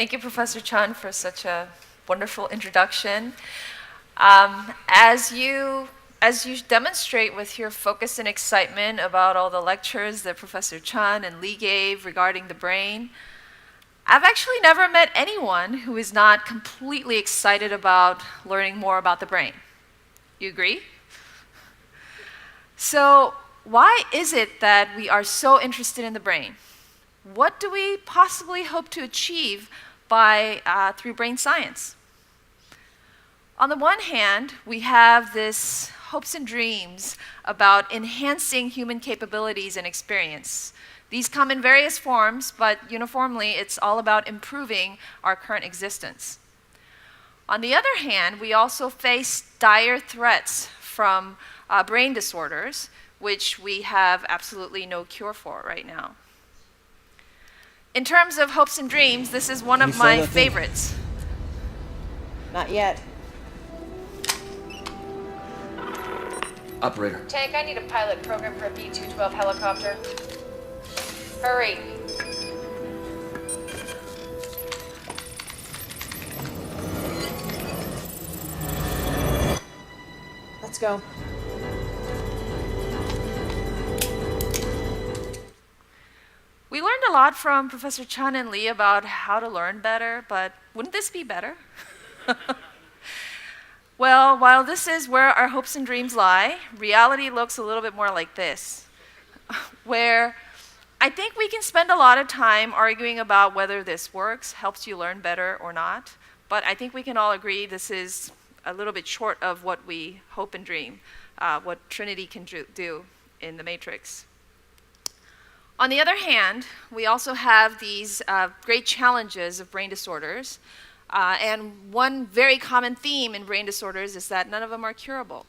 Thank you, Professor Chun, for such a wonderful introduction. Um, as you as you demonstrate with your focus and excitement about all the lectures that Professor Chun and Lee gave regarding the brain, I've actually never met anyone who is not completely excited about learning more about the brain. You agree? So, why is it that we are so interested in the brain? What do we possibly hope to achieve by, uh, through brain science? On the one hand, we have this hopes and dreams about enhancing human capabilities and experience. These come in various forms, but uniformly, it's all about improving our current existence. On the other hand, we also face dire threats from uh, brain disorders, which we have absolutely no cure for right now. In terms of hopes and dreams, this is one You of my that thing? favorites. Not yet. Operator. Tank, I need a pilot program for a B 212 helicopter. Hurry. Let's go. We learned a lot from Professor Chun and Lee about how to learn better, but wouldn't this be better? well, while this is where our hopes and dreams lie, reality looks a little bit more like this, where I think we can spend a lot of time arguing about whether this works, helps you learn better or not, but I think we can all agree this is a little bit short of what we hope and dream, uh, what Trinity can do in the Matrix. On the other hand, we also have these uh, great challenges of brain disorders. Uh, and one very common theme in brain disorders is that none of them are curable.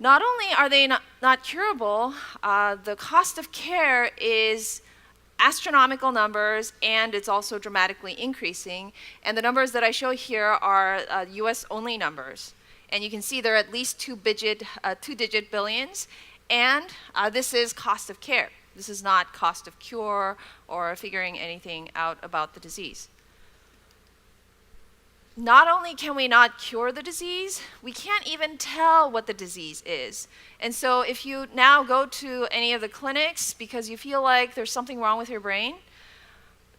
Not only are they not, not curable, uh, the cost of care is astronomical numbers and it's also dramatically increasing. And the numbers that I show here are uh, US only numbers. And you can see they're at least two digit, uh, two digit billions. And uh, this is cost of care. This is not cost of cure or figuring anything out about the disease. Not only can we not cure the disease, we can't even tell what the disease is. And so, if you now go to any of the clinics because you feel like there's something wrong with your brain,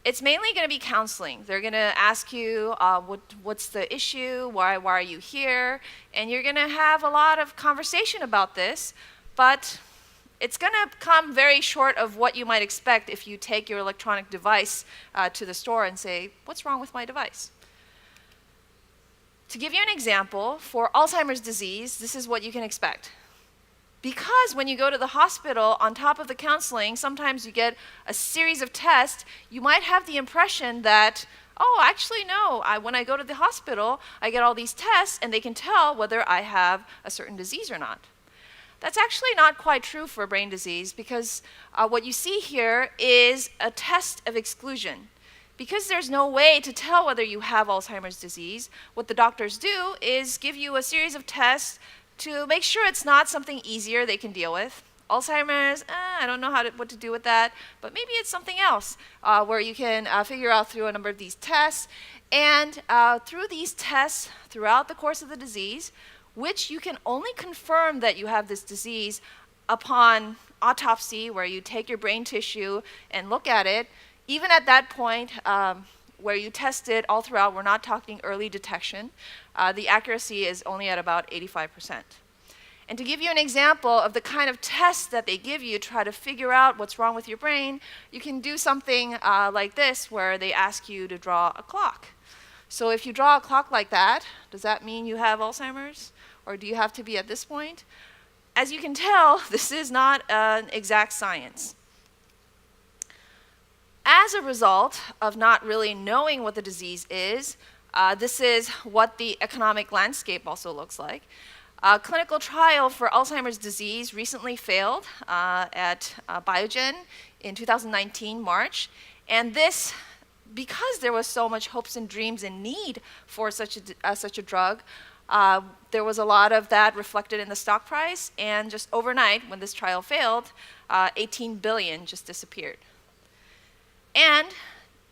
it's mainly going to be counseling. They're going to ask you, uh, what, what's the issue? Why, why are you here? And you're going to have a lot of conversation about this, but it's going to come very short of what you might expect if you take your electronic device uh, to the store and say, What's wrong with my device? To give you an example, for Alzheimer's disease, this is what you can expect. Because when you go to the hospital, on top of the counseling, sometimes you get a series of tests, you might have the impression that, oh, actually, no, I, when I go to the hospital, I get all these tests and they can tell whether I have a certain disease or not. That's actually not quite true for brain disease because uh, what you see here is a test of exclusion. Because there's no way to tell whether you have Alzheimer's disease, what the doctors do is give you a series of tests to make sure it's not something easier they can deal with. Alzheimer's, eh, I don't know how to, what to do with that, but maybe it's something else uh, where you can uh, figure out through a number of these tests. And uh, through these tests, throughout the course of the disease, which you can only confirm that you have this disease upon autopsy, where you take your brain tissue and look at it. Even at that point, um, where you test it all throughout, we're not talking early detection, uh, the accuracy is only at about 85%. And to give you an example of the kind of tests that they give you to try to figure out what's wrong with your brain, you can do something uh, like this where they ask you to draw a clock. So if you draw a clock like that, does that mean you have Alzheimer's? Or do you have to be at this point? As you can tell, this is not an exact science. As a result of not really knowing what the disease is, uh, this is what the economic landscape also looks like. A clinical trial for Alzheimer's disease recently failed uh, at uh, Biogen in 2019 March, and this because there was so much hopes and dreams and need for such a, uh, such a drug, Uh, there was a lot of that reflected in the stock price, and just overnight, when this trial failed, uh, 18 billion just disappeared. And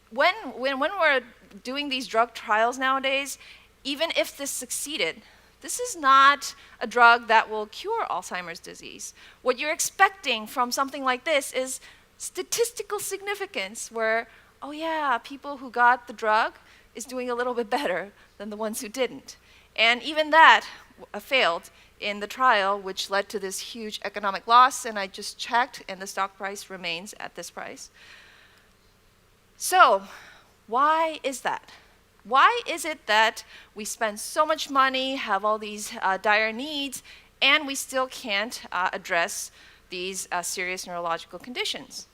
when, when, when we're doing these drug trials nowadays, even if this succeeded, this is not a drug that will cure Alzheimer's disease. What you're expecting from something like this is statistical significance, where, oh yeah, people who got the drug is doing a little bit better than the ones who didn't. And even that uh, failed in the trial, which led to this huge economic loss. And I just checked, and the stock price remains at this price. So, why is that? Why is it that we spend so much money, have all these uh, dire needs, and we still can't uh, address these uh, serious neurological conditions?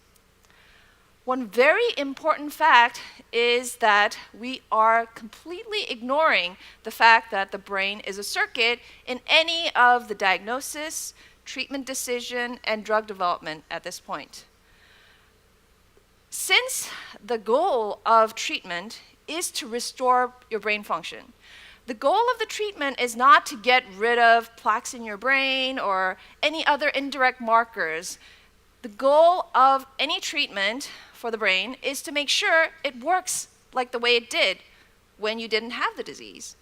One very important fact is that we are completely ignoring the fact that the brain is a circuit in any of the diagnosis, treatment decision, and drug development at this point. Since the goal of treatment is to restore your brain function, the goal of the treatment is not to get rid of plaques in your brain or any other indirect markers. The goal of any treatment for the brain is to make sure it works like the way it did when you didn't have the disease.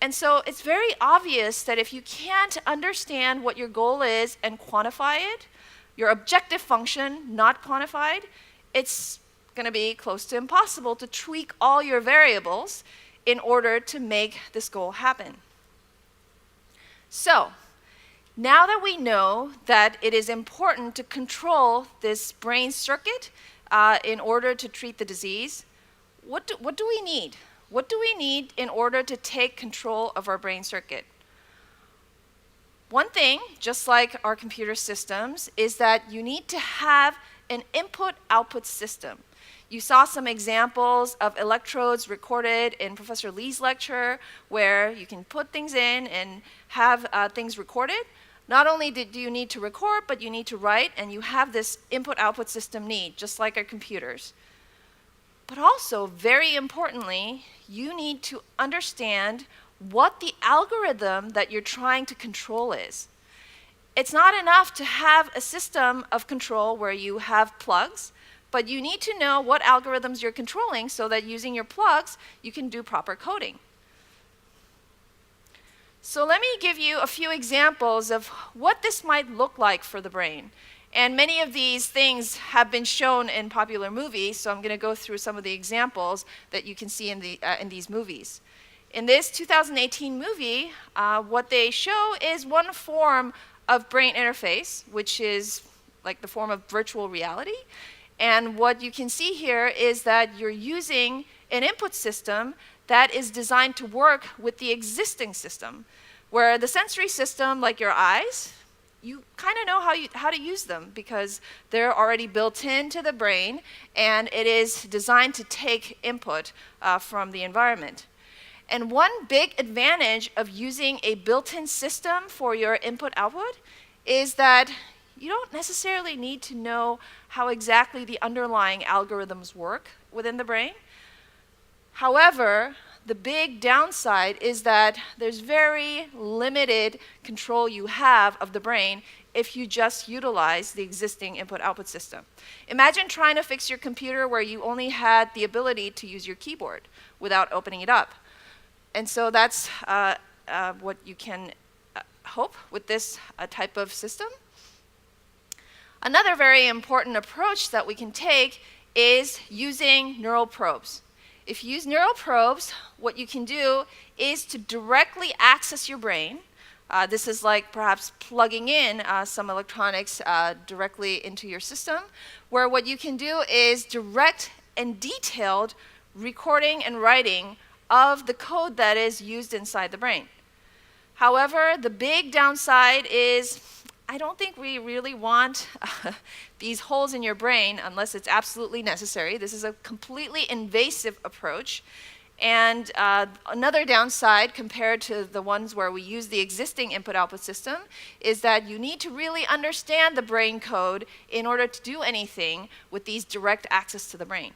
And so it's very obvious that if you can't understand what your goal is and quantify it, your objective function not quantified, it's going to be close to impossible to tweak all your variables in order to make this goal happen. So, now that we know that it is important to control this brain circuit uh, in order to treat the disease, what do, what do we need? What do we need in order to take control of our brain circuit? One thing, just like our computer systems, is that you need to have an input output system. You saw some examples of electrodes recorded in Professor Lee's lecture where you can put things in and have uh, things recorded. Not only do you need to record, but you need to write, and you have this input output system need, just like our computers. But also, very importantly, you need to understand what the algorithm that you're trying to control is. It's not enough to have a system of control where you have plugs but you need to know what algorithms you're controlling so that using your plugs, you can do proper coding. So let me give you a few examples of what this might look like for the brain. And many of these things have been shown in popular movies, so I'm going to go through some of the examples that you can see in, the, uh, in these movies. In this 2018 movie, uh, what they show is one form of brain interface, which is like the form of virtual reality. And what you can see here is that you're using an input system that is designed to work with the existing system, where the sensory system, like your eyes, you kind of know how, you, how to use them because they're already built into the brain and it is designed to take input uh, from the environment. And one big advantage of using a built in system for your input output is that you don't necessarily need to know how exactly the underlying algorithms work within the brain. However, the big downside is that there's very limited control you have of the brain if you just utilize the existing input output system. Imagine trying to fix your computer where you only had the ability to use your keyboard without opening it up. And so that's uh, uh, what you can uh, hope with this uh, type of system. Another very important approach that we can take is using neural probes. If you use neural probes, what you can do is to directly access your brain. Uh, this is like perhaps plugging in uh, some electronics uh, directly into your system, where what you can do is direct and detailed recording and writing of the code that is used inside the brain. However, the big downside is I don't think we really want uh, these holes in your brain unless it's absolutely necessary. This is a completely invasive approach. And uh, another downside compared to the ones where we use the existing input output system is that you need to really understand the brain code in order to do anything with these direct access to the brain.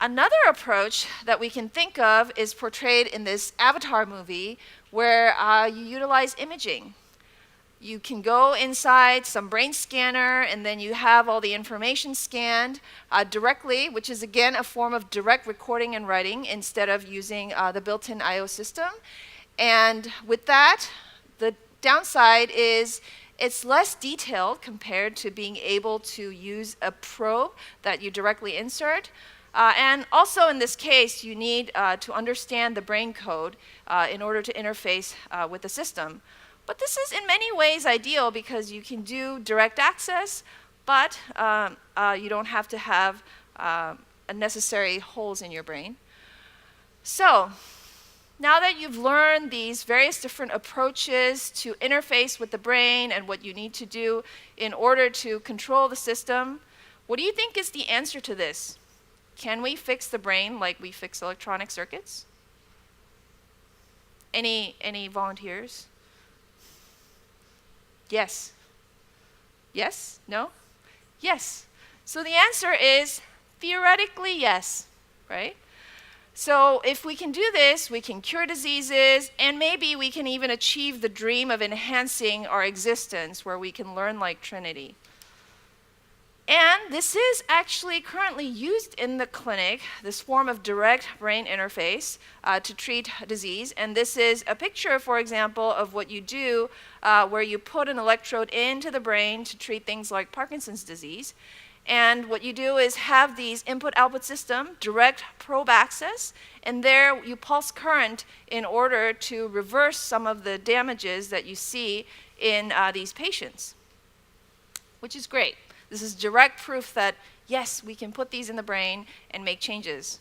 Another approach that we can think of is portrayed in this Avatar movie where uh, you utilize imaging. You can go inside some brain scanner and then you have all the information scanned uh, directly, which is again a form of direct recording and writing instead of using uh, the built in I.O. system. And with that, the downside is it's less detailed compared to being able to use a probe that you directly insert. Uh, and also in this case, you need uh, to understand the brain code uh, in order to interface uh, with the system. But this is in many ways ideal because you can do direct access, but um, uh, you don't have to have uh, necessary holes in your brain. So, now that you've learned these various different approaches to interface with the brain and what you need to do in order to control the system, what do you think is the answer to this? Can we fix the brain like we fix electronic circuits? Any any volunteers? Yes. Yes? No? Yes. So the answer is theoretically yes, right? So if we can do this, we can cure diseases, and maybe we can even achieve the dream of enhancing our existence where we can learn like Trinity. And this is actually currently used in the clinic, this form of direct brain interface uh, to treat disease. And this is a picture, for example, of what you do uh, where you put an electrode into the brain to treat things like Parkinson's disease. And what you do is have these input output system, direct probe access, and there you pulse current in order to reverse some of the damages that you see in uh, these patients, which is great. This is direct proof that, yes, we can put these in the brain and make changes.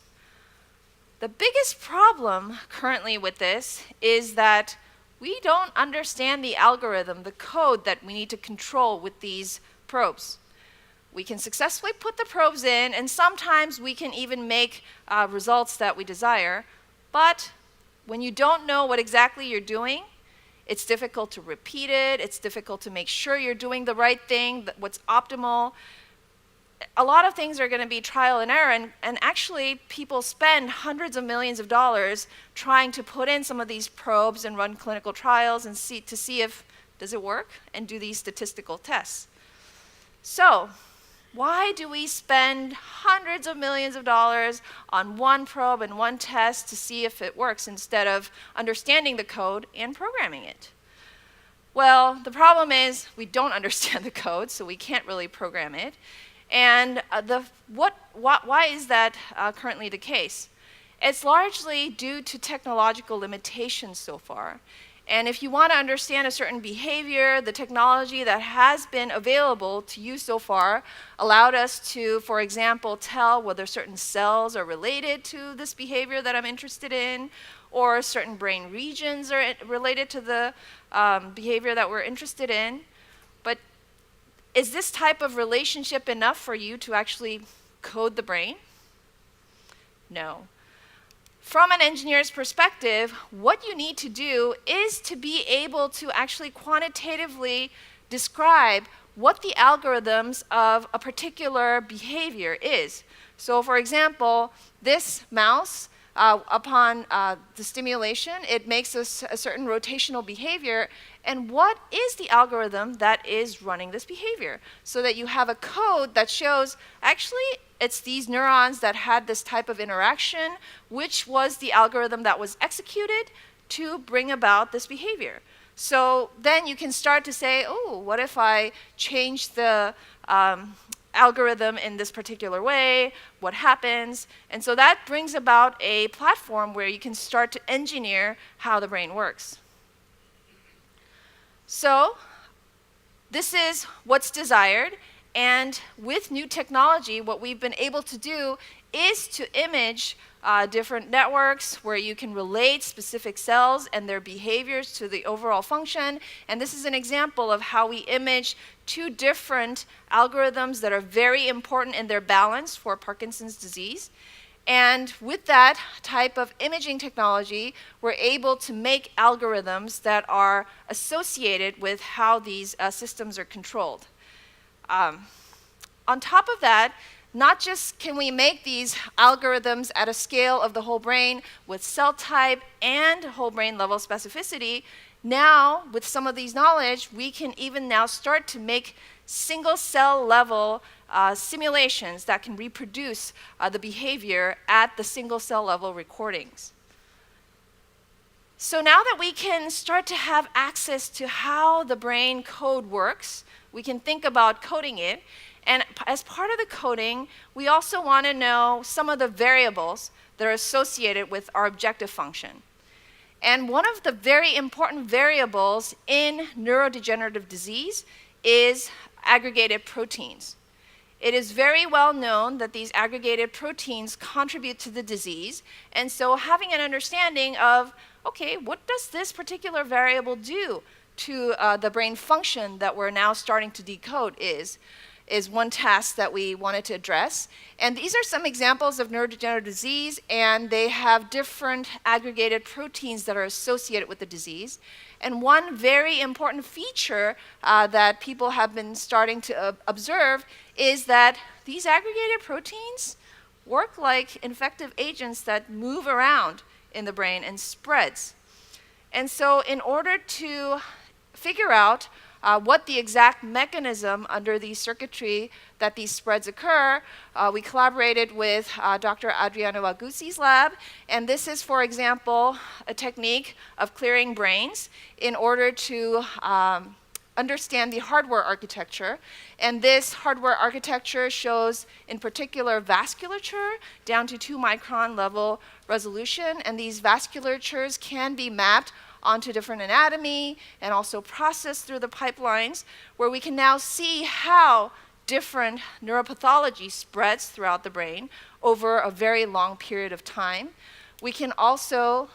The biggest problem currently with this is that we don't understand the algorithm, the code that we need to control with these probes. We can successfully put the probes in, and sometimes we can even make uh, results that we desire. But when you don't know what exactly you're doing, it's difficult to repeat it, it's difficult to make sure you're doing the right thing, what's optimal. A lot of things are going to be trial and error, and, and actually, people spend hundreds of millions of dollars trying to put in some of these probes and run clinical trials and see to see if does it work and do these statistical tests. So, why do we spend hundreds of millions of dollars on one probe and one test to see if it works instead of understanding the code and programming it? Well, the problem is we don't understand the code, so we can't really program it. And uh, the, what, what, why is that uh, currently the case? It's largely due to technological limitations so far. And if you want to understand a certain behavior, the technology that has been available to you so far allowed us to, for example, tell whether certain cells are related to this behavior that I'm interested in, or certain brain regions are related to the um, behavior that we're interested in. But is this type of relationship enough for you to actually code the brain? No from an engineer's perspective, what you need to do is to be able to actually quantitatively describe what the algorithms of a particular behavior is. So, for example, this mouse, uh, upon uh, the stimulation, it makes a, a certain rotational behavior. And what is the algorithm that is running this behavior? So that you have a code that shows actually it's these neurons that had this type of interaction, which was the algorithm that was executed to bring about this behavior. So then you can start to say, oh, what if I change the um, algorithm in this particular way? What happens? And so that brings about a platform where you can start to engineer how the brain works. So this is what's desired. And with new technology, what we've been able to do is to image uh, different networks where you can relate specific cells and their behaviors to the overall function. And this is an example of how we image two different algorithms that are very important in their balance for Parkinson's disease. And with that type of imaging technology, we're able to make algorithms that are associated with how these uh, systems are controlled. Um, on top of that, not just can we make these algorithms at a scale of the whole brain with cell type and whole brain level specificity, now with some of these knowledge, we can even now start to make single cell level uh, simulations that can reproduce uh, the behavior at the single cell level recordings. So now that we can start to have access to how the brain code works, we can think about coding it. And as part of the coding, we also want to know some of the variables that are associated with our objective function. And one of the very important variables in neurodegenerative disease is aggregated proteins. It is very well known that these aggregated proteins contribute to the disease, and so having an understanding of, okay, what does this particular variable do to uh, the brain function that we're now starting to decode is, is one task that we wanted to address. And these are some examples of neurodegenerative disease, and they have different aggregated proteins that are associated with the disease. And one very important feature uh, that people have been starting to uh, observe is that these aggregated proteins work like infective agents that move around in the brain and spreads. And so, in order to figure out uh, what the exact mechanism under the circuitry that these spreads occur, uh, we collaborated with uh, Dr. Adriano Agusi's lab. And this is, for example, a technique of clearing brains in order to um, understand the hardware architecture. And this hardware architecture shows, in particular, vasculature down to two micron level resolution. And these vasculatures can be mapped onto different anatomy and also processed through the pipelines, where we can now see how different neuropathology spreads throughout the brain over a very long period of time. We can also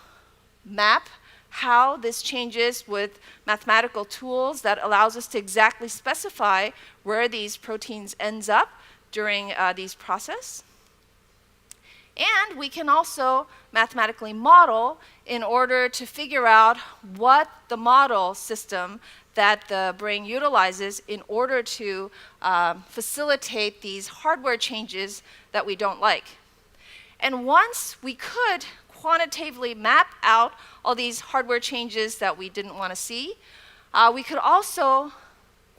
map how this changes with mathematical tools that allows us to exactly specify where these proteins ends up during uh, these process. And we can also mathematically model in order to figure out what the model system that the brain utilizes in order to um, facilitate these hardware changes that we don't like. And once we could quantitatively map out all these hardware changes that we didn't want to see, uh, we could also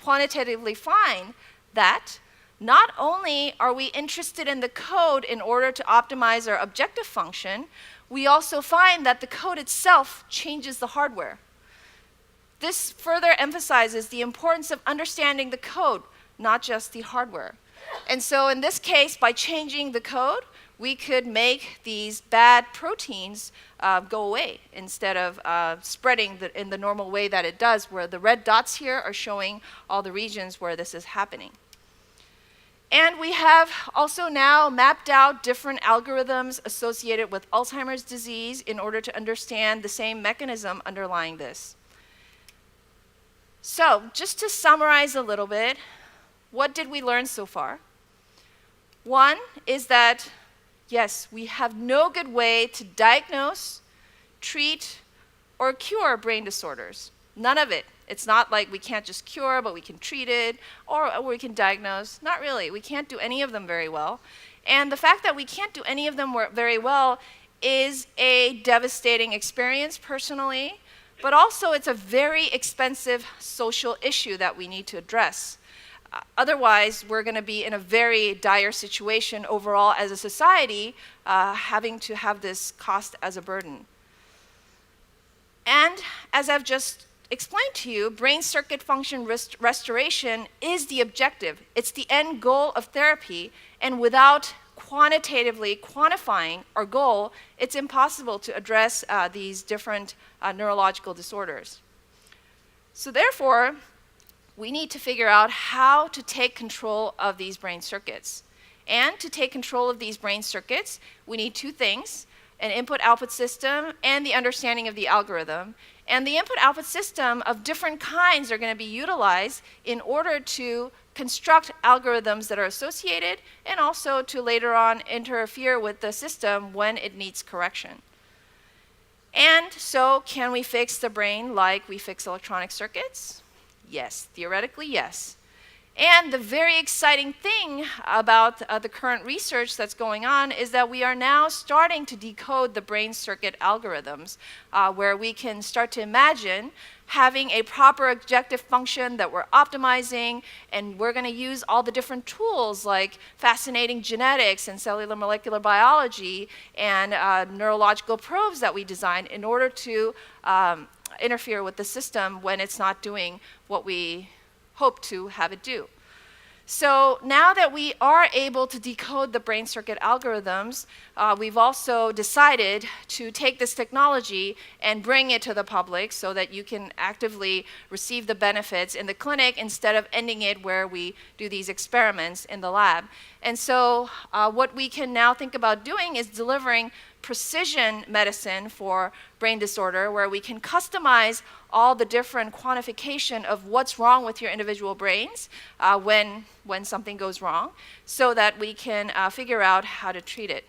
quantitatively find that not only are we interested in the code in order to optimize our objective function, we also find that the code itself changes the hardware. This further emphasizes the importance of understanding the code, not just the hardware. And so, in this case, by changing the code, we could make these bad proteins uh, go away instead of uh, spreading the, in the normal way that it does, where the red dots here are showing all the regions where this is happening. And we have also now mapped out different algorithms associated with Alzheimer's disease in order to understand the same mechanism underlying this. So, just to summarize a little bit, what did we learn so far? One is that, yes, we have no good way to diagnose, treat, or cure brain disorders. None of it. It's not like we can't just cure, but we can treat it, or, we can diagnose. Not really. We can't do any of them very well. And the fact that we can't do any of them very well is a devastating experience personally, but also it's a very expensive social issue that we need to address. Uh, otherwise, we're going to be in a very dire situation overall as a society, uh, having to have this cost as a burden. And as I've just explained to you, brain circuit function rest- restoration is the objective. It's the end goal of therapy, and without quantitatively quantifying our goal, it's impossible to address uh, these different uh, neurological disorders. So, therefore, we need to figure out how to take control of these brain circuits. And to take control of these brain circuits, we need two things an input output system and the understanding of the algorithm. And the input output system of different kinds are going to be utilized in order to construct algorithms that are associated and also to later on interfere with the system when it needs correction. And so, can we fix the brain like we fix electronic circuits? Yes, theoretically, yes. And the very exciting thing about uh, the current research that's going on is that we are now starting to decode the brain circuit algorithms, uh, where we can start to imagine having a proper objective function that we're optimizing, and we're going to use all the different tools like fascinating genetics and cellular molecular biology and uh, neurological probes that we design in order to um, interfere with the system when it's not doing what we hope to have it do. So now that we are able to decode the brain circuit algorithms, uh, we've also decided to take this technology and bring it to the public so that you can actively receive the benefits in the clinic instead of ending it where we do these experiments in the lab. And so, uh, what we can now think about doing is delivering precision medicine for brain disorder where we can customize all the different quantification of what's wrong with your individual brains uh, when, when something goes wrong so that we can uh, figure out how to treat it.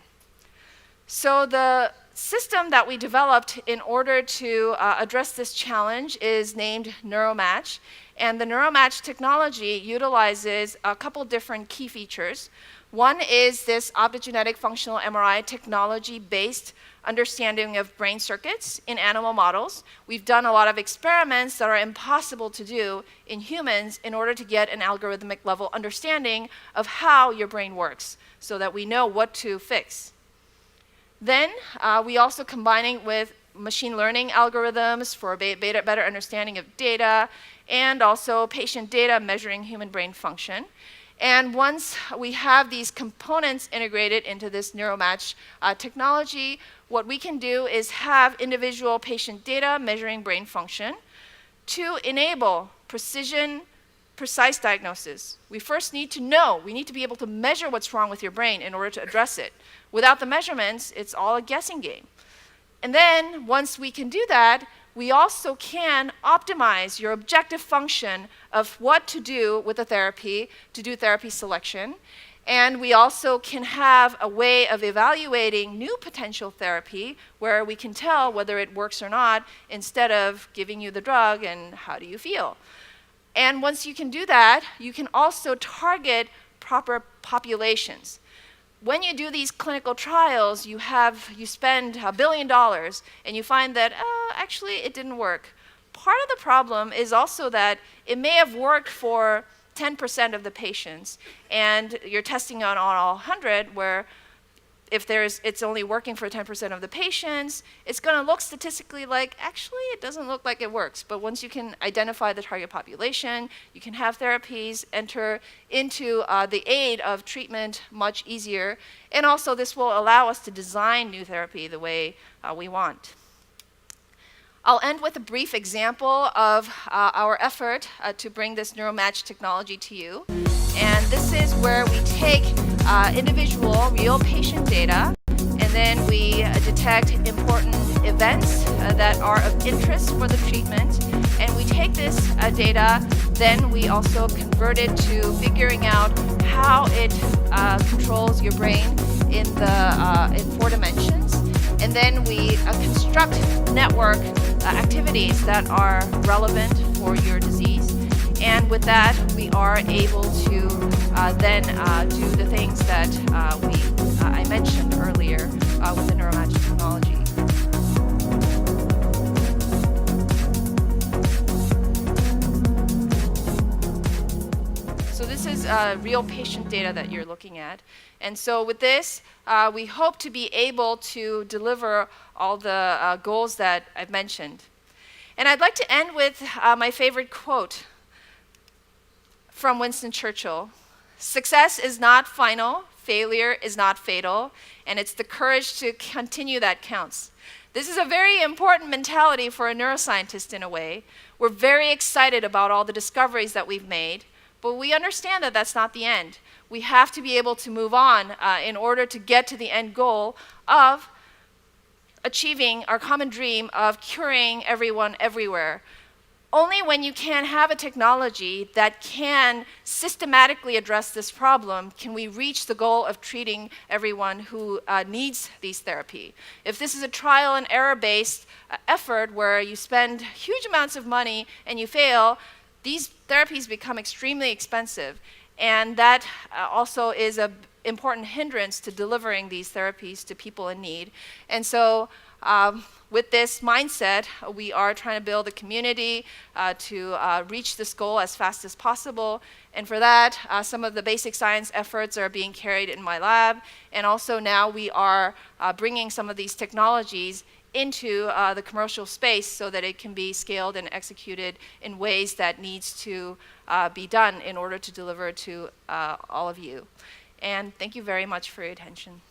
So the system that we developed in order to uh, address this challenge is named NeuroMatch. And the NeuroMatch technology utilizes a couple different key features. One is this optogenetic functional MRI technology based understanding of brain circuits in animal models. We've done a lot of experiments that are impossible to do in humans in order to get an algorithmic level understanding of how your brain works so that we know what to fix. Then uh, we also combining with machine learning algorithms for beta, better understanding of data and also patient data measuring human brain function. And once we have these components integrated into this NeuroMatch uh, technology, what we can do is have individual patient data measuring brain function to enable precision, precise diagnosis. We first need to know, we need to be able to measure what's wrong with your brain in order to address it. Without the measurements, it's all a guessing game. And then once we can do that, we also can optimize your objective function of what to do with the therapy to do therapy selection. And we also can have a way of evaluating new potential therapy where we can tell whether it works or not instead of giving you the drug and how do you feel. And once you can do that, you can also target proper populations when you do these clinical trials, you have you spend a billion dollars and you find that uh, actually it didn't work. Part of the problem is also that it may have worked for 10% of the patients, and you're testing on all 100 where if there's, it's only working for 10% of the patients, it's going to look statistically like actually it doesn't look like it works. But once you can identify the target population, you can have therapies enter into uh, the aid of treatment much easier. And also, this will allow us to design new therapy the way uh, we want. I'll end with a brief example of uh, our effort uh, to bring this NeuroMatch technology to you. And this is where we take uh, individual real patient data and then we uh, detect important events uh, that are of interest for the treatment. And we take this uh, data, then we also convert it to figuring out how it controls your brain in, the, in four dimensions. And then we construct network activities that are relevant for your disease. And with that, we are able to uh, then uh, do the things that uh, we uh, I mentioned earlier uh, with the neuromatch technology. So this is uh, real patient data that you're looking at. And so with this, uh, we hope to be able to deliver all the uh, goals that I've mentioned. And I'd like to end with uh, my favorite quote from Winston Churchill Success is not final, failure is not fatal, and it's the courage to continue that counts. This is a very important mentality for a neuroscientist in a way. We're very excited about all the discoveries that we've made, but we understand that that's not the end. We have to be able to move on uh, in order to get to the end goal of achieving our common dream of curing everyone everywhere only when you can have a technology that can systematically address this problem can we reach the goal of treating everyone who uh, needs these therapy. If this is a trial and error based uh, effort where you spend huge amounts of money and you fail, these therapies become extremely expensive, and that uh, also is an important hindrance to delivering these therapies to people in need. And so, um, with this mindset, we are trying to build a community uh, to uh, reach this goal as fast as possible. And for that, uh, some of the basic science efforts are being carried in my lab. And also now we are uh, bringing some of these technologies into uh, the commercial space so that it can be scaled and executed in ways that needs to uh, be done in order to deliver to uh, all of you. And thank you very much for your attention.